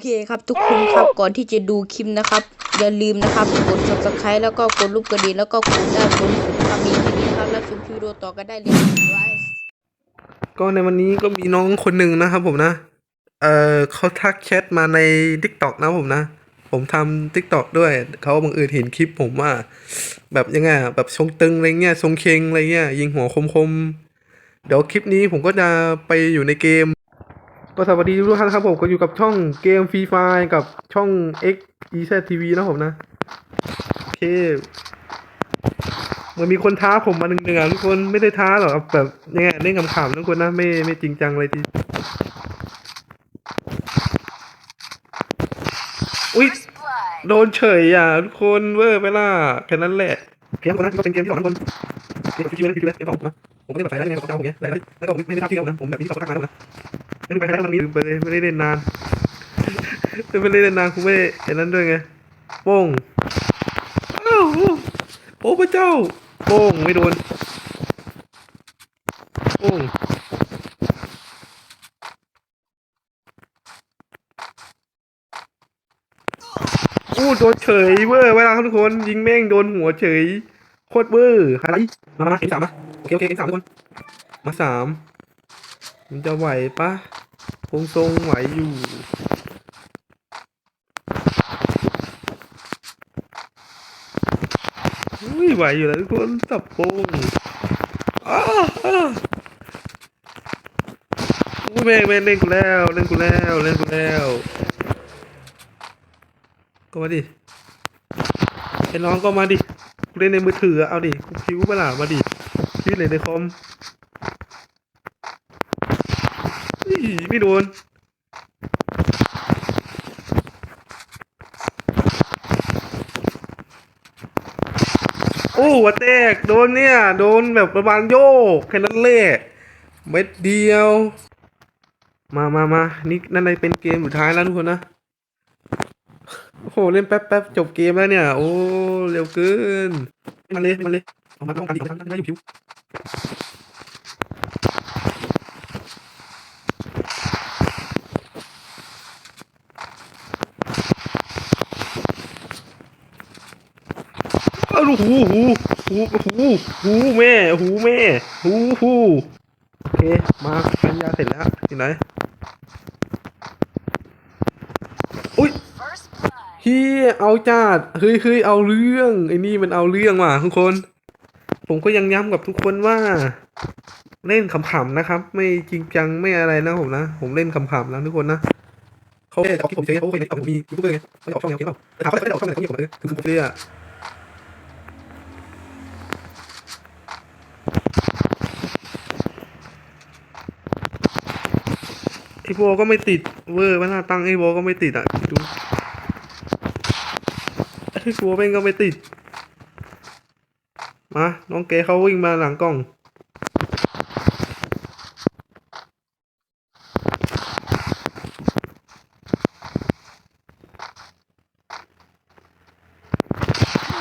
เคครับทุกคนครับก่อนที่จะดูคลิปนะครับ อย่าลืมนะครับกด subscribe แล้วก็กดรูปกระดิ่งแล้วก็กดด้านบนสุดครับมีแค่นี้ครับแล้วชมคลิปวิดีโอต่อกันได้เลยก็ในวันนี้ก็มีน้องคนหนึ่งนะครับผมนะ เออเขาทักแชทมาใน t ิ k t o k นะผมนะ ผมทำ t ิ k t o k ด้วย เขาบังเอิญเห็นคลิปผมว่า แบบยังไงแบบทรงตึงอะไรเงี้ยทรงเคงอะไรเงี้ยยิงหัวคมๆ เดี๋ยวคลิปนี้ผมก็จะไปอยู่ในเกม ก็สวัสดีทุกท่านครับผมก็อยู่กับช่องเกมฟรีไฟกับช่อง X E Z TV นะผมนะโอเคเหมือนมีคนท้าผมมาหนึ่งหนึ่งอะทุกคนไม่ได้ท้าหรอกแบบยังไงเล่นขำๆทุกคนนะไม่ไม่จริงจังเลยทีอุ้ยโดนเฉยอะทุกคนเวอร์ไปล่ะแค่นั้นแหละเกมคนนั้นก็เป็นเกมที่สองทุกคนเกมฟิวฟิวเกมสองนะผมไม่ได้แบบใส่ได้ไงของเจ้าผมเนี้ยแล้วแล้วก็ไม่ได้ทับที่เดียวนะผมแบบนี้เขาทักมาแล้วนะไม่ได้ ไปนี้ไปเลยไม่ได้เล่นนานไม่ได้เล่นนานคุณไม่ได้เห็นนั้นด้วยไงโป้งอ้าวโอ้พระเจ้าโป้งไม่โดนโป้งอู้โดนเฉยเวอร์เวลาทุกคนยิงแม่งโดนหัวเฉยโคตรเวอร์อะไรมามาเอ็มสามมาโอเคโอเคเอ็มสามทุกคนมาสามมันจะไหวปะ คงทรงไหวอยู่อุ้ยไหวอยู่แล้วทุกคนสับโป้งอ้าอ้าอุ้ยแม่งแม่งเล่นกูแล้วเล่นกูแล้วเล่นกูแล้วก็มาดิไอ้น้องก็มาดิกูเล่นในมือถืออะเอาดิกูคิวเปล่ามาดิคิวเลยในคอมอี้ ไม่โดนโอ้หัวแตกโดนเนี่ย โดนแบบประมาณโยกแค่นั้นแหละเม็ดเดียว มามามานี่นั่นเลยเป็นเกมสุดท้ายแล้วทุกคนนะโอ้โหเล่นแป๊บแป๊บจบเกมแล้วเนี่ย โอ้เร็วเกินมาเลยมาเลยเอามาต้องการอีกครั้งได้อยู่ผิว เอ้าหูหูหูหูหูแม่ หูแม่หูหูโอเค มาพันยาเสร็จแล้วที่ไหนอุ้ยเฮียเอาจัดเฮ้ยเฮ้ยเอาเรื่องไอ้นี่มันเอาเรื่องว่ะทุกคน ผมก็ยังย้ำกับทุกคนว่า เล่นขำๆนะครับ ไม่จริงจังไม่อะไรนะผมนะผมเล่นขำๆนะทุกคนนะเขาแต่ที่ผมเจอเขาเคยผมมียูทูบเบอร์ไงเขาจะออกช่องแนวเกมเปล่าแต่ถามเขาจะออกช่องไหนเขาเกี่ยวกับเลยคือผมเชื่อ อโบก็ไม่ติดเวอร์ว่าหน้าตั้งไอโบก็ไม่ติดอะดูไอ้กลัวแม่งก็ไม่ติด มาน้องเก๋เขาวิ่งมาหลังกล้อง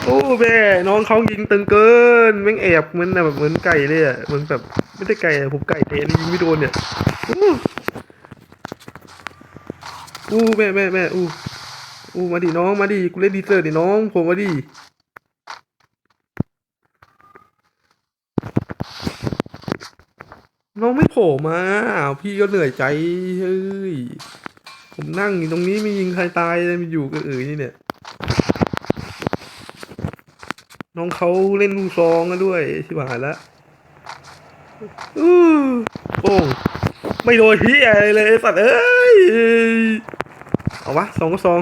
โอ้แม่น้องเขายิงตึงเกินแม่งแอบเหมือนแบบเหมือนไก่เลยอะเหมือนแบบไม่ได้ไก่ผมไก่เตะนี่ยิงไม่โดนเนี่ย อู้แม่แม่แม่อู้อู้มาดิน้องมาดิกูเล่นดีเซอร์ดิน้องผมมาดิน้องไม่โผล่มา พี่ก็เหนื่อยใจเฮ้ยผมนั่งอยู่ตรงนี้ไม่ยิงใครตายเลยมันอยู่กับเอ๋ยนี่เนี่ย น้องเขาเล่นลูกซองกันด้วยชิบหายละอู้โอ้งไม่โดนเฮียอะไรเลยสัตว์เอ้ย เอาวะสองก็สอง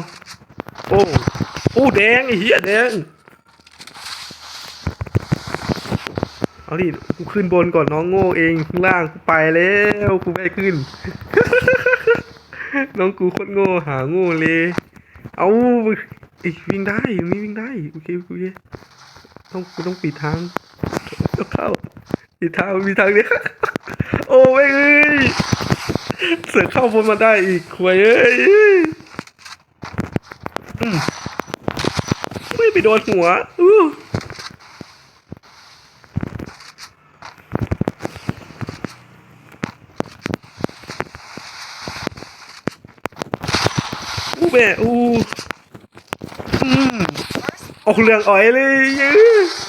โอ้โอ้แดงไอ้เหี้ยแดงเอาดิกูขึ้นบนก่อนน้องโง่เองข้างล่างกูไปแล้วกูไม่ขึ้น น้องกูโคตรโง่หาโง่เลย เอาอีกวิ่งได้ตรงนี้วิ่งได้โอเคโอเคต้องกูต้องปิดทางต้องเข้าปิดทางมีทางเนี้ยโอ้ไม่เอ้ย เสือเข้าบนมาได้อีกควยเอ้ยไม่ไปโดนหัวอู้อู้แม่อู้อืมออกเหลืองอ่อยเลยยื้อ